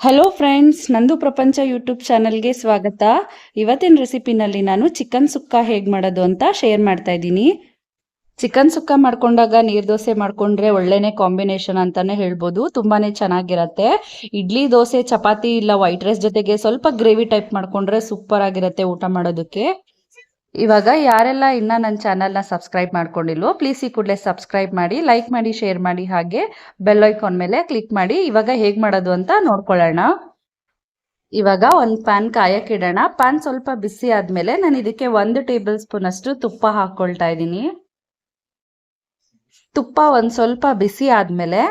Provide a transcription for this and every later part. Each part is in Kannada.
ಹಲೋ ಫ್ರೆಂಡ್ಸ್ ನಂದು ಪ್ರಪಂಚ ಯೂಟ್ಯೂಬ್ ಚಾನಲ್ಗೆ ಸ್ವಾಗತ. ಇವತ್ತಿನ ರೆಸಿಪಿನಲ್ಲಿ ನಾನು ಚಿಕನ್ ಸುಕ್ಕ ಹೇಗೆ ಮಾಡೋದು ಅಂತ ಶೇರ್ ಮಾಡ್ತಾ ಇದ್ದೀನಿ. ಚಿಕನ್ ಸುಕ್ಕ ಮಾಡ್ಕೊಂಡಾಗ ನೀರ್ ದೋಸೆ ಮಾಡ್ಕೊಂಡ್ರೆ ಒಳ್ಳೆನೇ ಕಾಂಬಿನೇಷನ್ ಅಂತಾನೆ ಹೇಳ್ಬೋದು, ತುಂಬಾನೇ ಚೆನ್ನಾಗಿರತ್ತೆ. ಇಡ್ಲಿ, ದೋಸೆ, ಚಪಾತಿ ಇಲ್ಲ ವೈಟ್ ರೈಸ್ ಜೊತೆಗೆ ಸ್ವಲ್ಪ ಗ್ರೇವಿ ಟೈಪ್ ಮಾಡ್ಕೊಂಡ್ರೆ ಸೂಪರ್ ಆಗಿರತ್ತೆ ಊಟ ಮಾಡೋದಕ್ಕೆ. ಇವಾಗ ಯಾರೆಲ್ಲ ಇನ್ನ ನನ್ನ ಚಾನಲ್ನ ಸಬ್ಸ್ಕ್ರೈಬ್ ಮಾಡ್ಕೊಂಡಿಲ್ವೋ ಪ್ಲೀಸ್ ಈ ಕೂಡಲೇ ಸಬ್ಸ್ಕ್ರೈಬ್ ಮಾಡಿ ಲೈಕ್ ಮಾಡಿ ಶೇರ್ ಮಾಡಿ, ಹಾಗೆ ಬೆಲ್ ಐಕಾನ್ ಮೇಲೆ ಕ್ಲಿಕ್ ಮಾಡಿ. ಇವಾಗ ಹೇಗೆ ಮಾಡೋದು ಅಂತ ನೋಡ್ಕೊಳ್ಳೋಣ. ಇವಾಗ ಒಂದು ಪ್ಯಾನ್ ಕಾಯಕ್ಕೆ ಇಡೋಣ. ಪ್ಯಾನ್ ಸ್ವಲ್ಪ ಬಿಸಿ ಆದಮೇಲೆ ನಾನು ಇದಕ್ಕೆ ಒಂದು ಟೇಬಲ್ ಸ್ಪೂನ್ ಅಷ್ಟು ತುಪ್ಪ ಹಾಕೊಳ್ತಾ ಇದ್ದೀನಿ. ತುಪ್ಪ ಒಂದು ಸ್ವಲ್ಪ ಬಿಸಿ ಆದಮೇಲೆ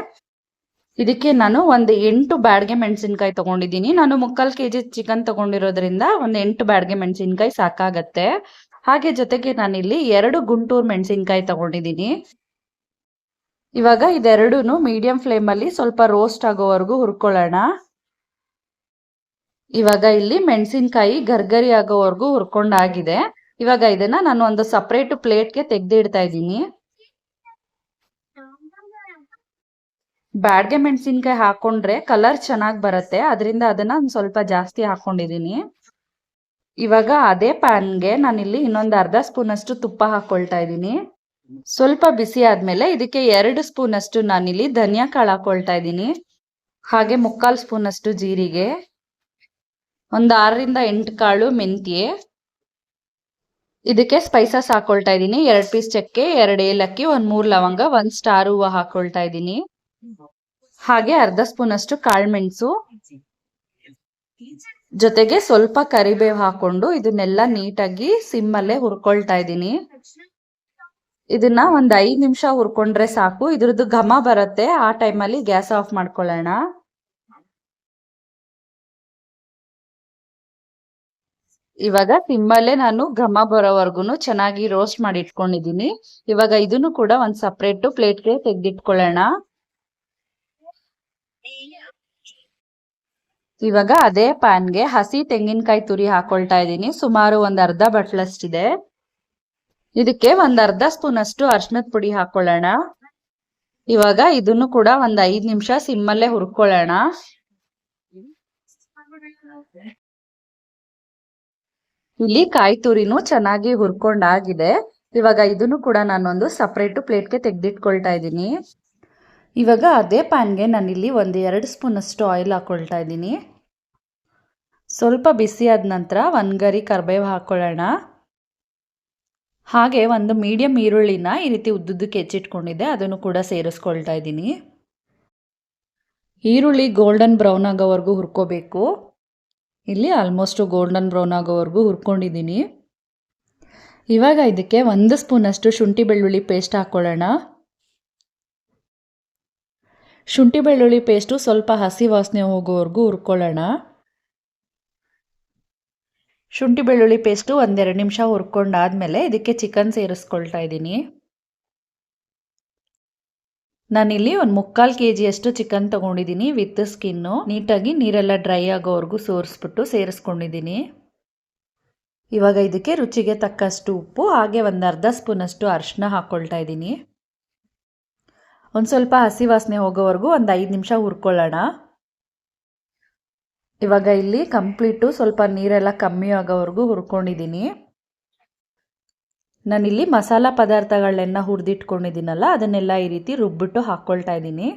ಇದಕ್ಕೆ ನಾನು ಒಂದು ಎಂಟು ಬ್ಯಾಡ್ಗೆ ಮೆಣಸಿನ್ಕಾಯಿ ತಗೊಂಡಿದ್ದೀನಿ. ನಾನು ಮುಕ್ಕಾಲು ಕೆ ಜಿ ಚಿಕನ್ ತಗೊಂಡಿರೋದ್ರಿಂದ ಒಂದು ಎಂಟು ಬ್ಯಾಡ್ಗೆ ಮೆಣಸಿನ್ಕಾಯಿ ಸಾಕಾಗತ್ತೆ. ಹಾಗೆ ಜೊತೆಗೆ ನಾನಿಲ್ಲಿ ಎರಡು ಗುಂಟೂರು ಮೆಣಸಿನ್ಕಾಯಿ ತಗೊಂಡಿದ್ದೀನಿ ಇವಾಗ ಇದೆರಡೂ ಮೀಡಿಯಂ ಫ್ಲೇಮಲ್ಲಿ ಸ್ವಲ್ಪ ರೋಸ್ಟ್ ಆಗೋವರೆಗೂ ಹುರ್ಕೊಳ್ಳೋಣ. ಇವಾಗ ಇಲ್ಲಿ ಮೆಣಸಿನ್ಕಾಯಿ ಗರ್ಗರಿ ಆಗೋವರೆಗೂ ಹುರ್ಕೊಂಡಾಗಿದೆ. ಇವಾಗ ಇದನ್ನ ನಾನು ಒಂದು ಸಪ್ರೇಟ್ ಪ್ಲೇಟ್ಗೆ ತೆಗ್ದಿಡ್ತಾ ಇದ್ದೀನಿ. ಬ್ಯಾಡ್ಗೆ ಮೆಣಸಿನ್ಕಾಯಿ ಹಾಕೊಂಡ್ರೆ ಕಲರ್ ಚೆನ್ನಾಗಿ ಬರುತ್ತೆ. ಅದರಿಂದ ಅದನ್ನ ಸ್ವಲ್ಪ ಜಾಸ್ತಿ ಹಾಕೊಂಡಿದ್ದೀನಿ ಇವಾಗ ಅದೇ ಪ್ಯಾನ್ಗೆ ನಾನಿಲ್ಲಿ ಇನ್ನೊಂದು ಅರ್ಧ ಸ್ಪೂನ್ ಅಷ್ಟು ತುಪ್ಪ ಹಾಕೊಳ್ತಾ ಇದ್ದೀನಿ. ಸ್ವಲ್ಪ ಬಿಸಿ ಆದಮೇಲೆ ಇದಕ್ಕೆ ಎರಡು ಸ್ಪೂನ್ ಅಷ್ಟು ನಾನಿಲ್ಲಿ ಧನಿಯಾ ಕಾಳು ಹಾಕೊಳ್ತಾ ಇದ್ದೀನಿ. ಹಾಗೆ ಮುಕ್ಕಾಲು ಸ್ಪೂನ್ ಅಷ್ಟು ಜೀರಿಗೆ. ಒಂದು ಆರರಿಂದ ಎಂಟು ಕಾಳು ಮೆಂತ್ಯೆ. ಇದಕ್ಕೆ ಸ್ಪೈಸಸ್ ಹಾಕೊಳ್ತಾ ಇದ್ದೀನಿ. ಎರಡು ಪೀಸ್ ಚಕ್ಕೆ, ಎರಡು ಏಲಕ್ಕಿ, ಒಂದು ಮೂರು ಲವಂಗ, ಒಂದು ಸ್ಟಾರ್ ಹೂವು ಹಾಕೊಳ್ತಾ ಇದ್ದೀನಿ. ಹಾಗೆ ಅರ್ಧ ಸ್ಪೂನ್ ಅಷ್ಟು ಕಾಳ್ಮೆಣಸು ಜೊತೆಗೆ ಸ್ವಲ್ಪ ಕರಿಬೇವು ಹಾಕೊಂಡು ಇದನ್ನೆಲ್ಲ ನೀಟಾಗಿ ಸಿಮ್ಮಲ್ಲೇ ಹುರ್ಕೊಳ್ತಾ ಇದ್ದೀನಿ. ಇದನ್ನ ಒಂದ್ ಐದ್ ನಿಮಿಷ ಹುರ್ಕೊಂಡ್ರೆ ಸಾಕು. ಇದ್ರದ್ದು ಘಮ ಬರುತ್ತೆ. ಆ ಟೈಮಲ್ಲಿ ಗ್ಯಾಸ್ ಆಫ್ ಮಾಡ್ಕೊಳ್ಳೋಣ. ಇವಾಗ ಸಿಮ್ಮಲ್ಲೇ ನಾನು ಘಮ ಬರೋವರೆಗೂ ಚೆನ್ನಾಗಿ ರೋಸ್ಟ್ ಮಾಡಿ ಇಟ್ಕೊಂಡಿದ್ದೀನಿ. ಇವಾಗ ಇದನ್ನು ಕೂಡ ಒಂದ್ ಸಪ್ರೇಟ್ ಪ್ಲೇಟ್ಗೆ ತೆಗೆದಿಟ್ಕೊಳ್ಳೋಣ. ಇವಾಗ ಅದೇ ಪ್ಯಾನ್ಗೆ ಹಸಿ ತೆಂಗಿನಕಾಯಿ ತುರಿ ಹಾಕೊಳ್ತಾ ಇದ್ದೀನಿ. ಸುಮಾರು ಒಂದ್ ಅರ್ಧ ಬಟ್ಲಷ್ಟಿದೆ. ಇದಕ್ಕೆ ಒಂದ್ ಅರ್ಧ ಸ್ಪೂನ್ ಅಷ್ಟು ಅರ್ಶನದ ಪುಡಿ ಹಾಕೊಳ್ಳೋಣ. ಇವಾಗ ಇದನ್ನು ಕೂಡ ಒಂದ್ ಐದ್ ನಿಮಿಷ ಸಿಮ್ಮಲ್ಲೇ ಹುರ್ಕೊಳ್ಳೋಣ. ಇಲ್ಲಿ ಕಾಯಿ ತುರಿನೂ ಚೆನ್ನಾಗಿ ಹುರ್ಕೊಂಡಾಗಿದೆ. ಇವಾಗ ಇದನ್ನು ಕೂಡ ನಾನೊಂದು ಸಪ್ರೇಟ್ ಪ್ಲೇಟ್ಗೆ ತೆಗ್ದಿಟ್ಕೊಳ್ತಾ ಇದ್ದೀನಿ. ಇವಾಗ ಅದೇ ಪ್ಯಾನ್ಗೆ ನಾನಿಲ್ಲಿ ಒಂದು ಎರಡು ಸ್ಪೂನಷ್ಟು ಆಯಿಲ್ ಹಾಕ್ಕೊಳ್ತಾ ಇದ್ದೀನಿ. ಸ್ವಲ್ಪ ಬಿಸಿ ಆದ ನಂತರ ಒಂದು ಗರಿ ಕರ್ಬೇವು ಹಾಕ್ಕೊಳ್ಳೋಣ ಹಾಗೆ ಒಂದು ಮೀಡಿಯಂ ಈರುಳ್ಳಿನ ಈ ರೀತಿ ಉದ್ದುದ್ದಕ್ಕೆ ಹೆಚ್ಚಿಟ್ಕೊಂಡಿದ್ದೆ, ಅದನ್ನು ಕೂಡ ಸೇರಿಸ್ಕೊಳ್ತಾ ಇದ್ದೀನಿ. ಈರುಳ್ಳಿ ಗೋಲ್ಡನ್ ಬ್ರೌನ್ ಆಗೋವರೆಗೂ ಹುರ್ಕೋಬೇಕು. ಇಲ್ಲಿ ಆಲ್ಮೋಸ್ಟು ಗೋಲ್ಡನ್ ಬ್ರೌನ್ ಆಗೋವರೆಗೂ ಹುರ್ಕೊಂಡಿದ್ದೀನಿ. ಇವಾಗ ಇದಕ್ಕೆ ಒಂದು ಸ್ಪೂನಷ್ಟು ಶುಂಠಿ ಬೆಳ್ಳುಳ್ಳಿ ಪೇಸ್ಟ್ ಹಾಕ್ಕೊಳ್ಳೋಣ ಶುಂಠಿ ಬೆಳ್ಳುಳ್ಳಿ ಪೇಸ್ಟು ಸ್ವಲ್ಪ ಹಸಿ ವಾಸನೆ ಹೋಗೋವರೆಗೂ ಹುರ್ಕೊಳ್ಳೋಣ. ಶುಂಠಿ ಬೆಳ್ಳುಳ್ಳಿ ಪೇಸ್ಟು ಒಂದೆರಡು ನಿಮಿಷ ಹುರ್ಕೊಂಡಾದ್ಮೇಲೆ ಇದಕ್ಕೆ ಚಿಕನ್ ಸೇರಿಸ್ಕೊಳ್ತಾ ಇದ್ದೀನಿ. ನಾನಿಲ್ಲಿ ಒಂದು ಮುಕ್ಕಾಲು ಕೆ ಜಿಯಷ್ಟು ಚಿಕನ್ ತೊಗೊಂಡಿದ್ದೀನಿ ವಿತ್ ಸ್ಕಿನ್ನು ನೀಟಾಗಿ ನೀರೆಲ್ಲ ಡ್ರೈ ಆಗೋವರೆಗೂ ಸೋರಿಸ್ಬಿಟ್ಟು ಸೇರಿಸ್ಕೊಂಡಿದ್ದೀನಿ. ಇವಾಗ ಇದಕ್ಕೆ ರುಚಿಗೆ ತಕ್ಕಷ್ಟು ಉಪ್ಪು, ಹಾಗೆ ಒಂದು ಅರ್ಧ ಸ್ಪೂನಷ್ಟು ಅರಿಶಿನ ಹಾಕ್ಕೊಳ್ತಾ ಇದ್ದೀನಿ. ಒಂದು ಸ್ವಲ್ಪ ಹಸಿ ವಾಸನೆ ಹೋಗೋವರೆಗೂ ಒಂದು ಐದು ನಿಮಿಷ ಹುರ್ಕೊಳ್ಳೋಣ. ಇವಾಗ ಇಲ್ಲಿ ಕಂಪ್ಲೀಟು ಸ್ವಲ್ಪ ನೀರೆಲ್ಲ ಕಮ್ಮಿ ಆಗೋವರೆಗೂ ಹುರ್ಕೊಂಡಿದ್ದೀನಿ. ನಾನಿಲ್ಲಿ ಮಸಾಲ ಪದಾರ್ಥಗಳನ್ನೆಲ್ಲ ಹುರಿದಿಟ್ಕೊಂಡಿದ್ದೀನಲ್ಲ, ಅದನ್ನೆಲ್ಲ ಈ ರೀತಿ ರುಬ್ಬಿಟ್ಟು ಹಾಕ್ಕೊಳ್ತಾ ಇದ್ದೀನಿ.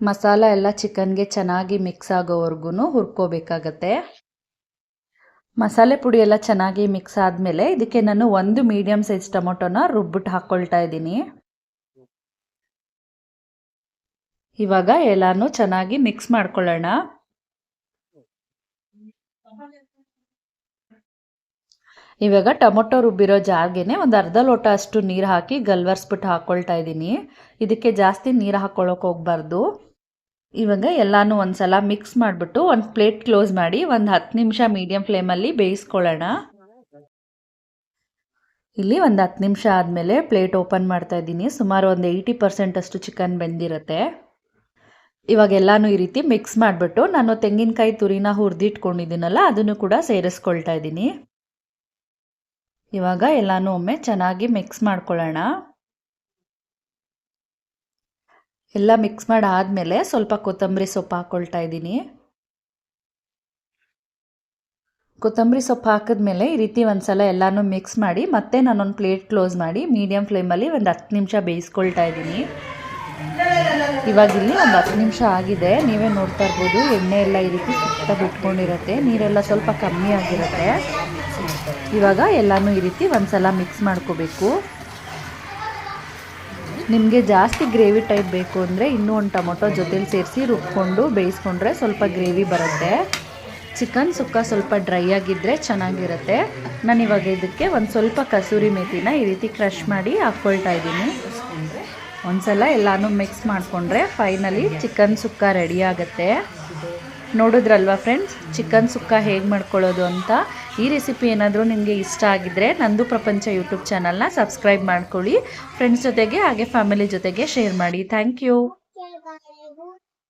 ಮಸಾಲ ಎಲ್ಲ ಚಿಕನ್ಗೆ ಚೆನ್ನಾಗಿ ಮಿಕ್ಸ್ ಆಗೋವರೆಗೂ ಹುರ್ಕೋಬೇಕಾಗತ್ತೆ. ಮಸಾಲೆ ಪುಡಿ ಎಲ್ಲ ಚೆನ್ನಾಗಿ ಮಿಕ್ಸ್ ಆದಮೇಲೆ ಇದಕ್ಕೆ ನಾನು ಒಂದು ಮೀಡಿಯಮ್ ಸೈಜ್ ಟೊಮೊಟೊನ ರುಬ್ಬಿಟ್ಟು ಹಾಕ್ಕೊಳ್ತಾ ಇದ್ದೀನಿ. ಇವಾಗ ಎಲ್ಲಾನು ಚೆನ್ನಾಗಿ ಮಿಕ್ಸ್ ಮಾಡ್ಕೊಳ್ಳೋಣ. ಇವಾಗ ಟೊಮೊಟೊ ರುಬ್ಬಿರೋ ಜಾರ್ಗೆನೆ ಒಂದು ಅರ್ಧ ಲೋಟ ಅಷ್ಟು ನೀರು ಹಾಕಿ ಗಲ್ವರ್ಸ್ಬಿಟ್ಟು ಹಾಕ್ಕೊಳ್ತಾ ಇದ್ದೀನಿ. ಇದಕ್ಕೆ ಜಾಸ್ತಿ ನೀರು ಹಾಕ್ಕೊಳ್ಳೋಕೆ ಹೋಗ್ಬಾರ್ದು. ಇವಾಗ ಎಲ್ಲಾನು ಒಂದ್ಸಲ ಮಿಕ್ಸ್ ಮಾಡಿಬಿಟ್ಟು ಒಂದು ಪ್ಲೇಟ್ ಕ್ಲೋಸ್ ಮಾಡಿ ಒಂದು ಹತ್ತು ನಿಮಿಷ ಮೀಡಿಯಂ ಫ್ಲೇಮಲ್ಲಿ ಬೇಯಿಸ್ಕೊಳ್ಳೋಣ. ಇಲ್ಲಿ ಒಂದು ಹತ್ತು ನಿಮಿಷ ಆದಮೇಲೆ ಪ್ಲೇಟ್ ಓಪನ್ ಮಾಡ್ತಾ ಇದ್ದೀನಿ. ಸುಮಾರು ಒಂದು ಏಯ್ಟಿ ಪರ್ಸೆಂಟ್ ಅಷ್ಟು ಚಿಕನ್ ಬೆಂದಿರುತ್ತೆ. ಇವಾಗ ಎಲ್ಲಾನು ಈ ರೀತಿ ಮಿಕ್ಸ್ ಮಾಡಿಬಿಟ್ಟು ನಾನು ತೆಂಗಿನಕಾಯಿ ತುರಿನ ಹುರಿದಿಟ್ಕೊಂಡಿದ್ದೀನಲ್ಲ, ಅದನ್ನು ಕೂಡ ಸೇರಿಸ್ಕೊಳ್ತಾ ಇದ್ದೀನಿ. ಇವಾಗ ಎಲ್ಲಾನು ಒಮ್ಮೆ ಚೆನ್ನಾಗಿ ಮಿಕ್ಸ್ ಮಾಡ್ಕೊಳ್ಳೋಣ. ಎಲ್ಲ ಮಿಕ್ಸ್ ಮಾಡಿ ಆದಮೇಲೆ ಸ್ವಲ್ಪ ಕೊತ್ತಂಬರಿ ಸೊಪ್ಪು ಹಾಕ್ಕೊಳ್ತಾ ಇದ್ದೀನಿ. ಕೊತ್ತಂಬರಿ ಸೊಪ್ಪು ಹಾಕಿದ್ಮೇಲೆ ಈ ರೀತಿ ಒಂದ್ಸಲ ಎಲ್ಲನೂ ಮಿಕ್ಸ್ ಮಾಡಿ ಮತ್ತೆ ನಾನೊಂದು ಪ್ಲೇಟ್ ಕ್ಲೋಸ್ ಮಾಡಿ ಮೀಡಿಯಮ್ ಫ್ಲೇಮಲ್ಲಿ ಒಂದು ಹತ್ತು ನಿಮಿಷ ಬೇಯಿಸ್ಕೊಳ್ತಾ ಇದ್ದೀನಿ. ಇವಾಗ ಇಲ್ಲಿ ಒಂದು ಹತ್ತು ನಿಮಿಷ ಆಗಿದೆ. ನೀವೇ ನೋಡ್ತಾ ಇರ್ಬೋದು ಎಣ್ಣೆ ಎಲ್ಲ ಈ ರೀತಿ ಸುತ್ತ ಬಿಟ್ಕೊಂಡಿರುತ್ತೆ ನೀರೆಲ್ಲ ಸ್ವಲ್ಪ ಕಮ್ಮಿ ಆಗಿರುತ್ತೆ. ಇವಾಗ ಎಲ್ಲನೂ ಈ ರೀತಿ ಒಂದ್ಸಲ ಮಿಕ್ಸ್ ಮಾಡ್ಕೋಬೇಕು. ನಿಮಗೆ ಜಾಸ್ತಿ ಗ್ರೇವಿ ಟೈಪ್ ಬೇಕು ಅಂದರೆ ಇನ್ನೂ ಒಂದು ಟೊಮೊಟೊ ಜೊತೇಲಿ ಸೇರಿಸಿ ರುಬ್ಕೊಂಡು ಬೇಯಿಸ್ಕೊಂಡ್ರೆ ಸ್ವಲ್ಪ ಗ್ರೇವಿ ಬರುತ್ತೆ. ಚಿಕನ್ ಸುಕ್ಕ ಸ್ವಲ್ಪ ಡ್ರೈ ಆಗಿದ್ದರೆ ಚೆನ್ನಾಗಿರುತ್ತೆ. ನಾನು ಇವಾಗ ಇದಕ್ಕೆ ಒಂದು ಸ್ವಲ್ಪ ಕಸೂರಿ ಮೇಥಿನ ಈ ರೀತಿ ಕ್ರಷ್ ಮಾಡಿ ಹಾಕ್ಕೊಳ್ತಾ ಇದ್ದೀನಿ. ಒಂದ್ಸಲ ಎಲ್ಲನೂ ಮಿಕ್ಸ್ ಮಾಡಿಕೊಂಡ್ರೆ ಫೈನಲಿ ಚಿಕನ್ ಸುಕ್ಕ ರೆಡಿ ಆಗುತ್ತೆ. ನೋಡಿದ್ರಲ್ವಾ ಫ್ರೆಂಡ್ಸ್ ಚಿಕನ್ ಸುಕ್ಕ ಹೇಗೆ ಮಾಡ್ಕೊಳ್ಳೋದು ಅಂತ ಈ ರೆಸಿಪಿ ಏನಾದರೂ ನಿಮಗೆ ಇಷ್ಟ ಆಗಿದ್ದರೆ ನಂದು ಪ್ರಪಂಚ ಯೂಟ್ಯೂಬ್ ಚಾನಲ್ನ ಸಬ್ಸ್ಕ್ರೈಬ್ ಮಾಡ್ಕೊಳ್ಳಿ. ಫ್ರೆಂಡ್ಸ್ ಜೊತೆಗೆ, ಹಾಗೆ ಫ್ಯಾಮಿಲಿ ಜೊತೆಗೆ ಶೇರ್ ಮಾಡಿ. Thank you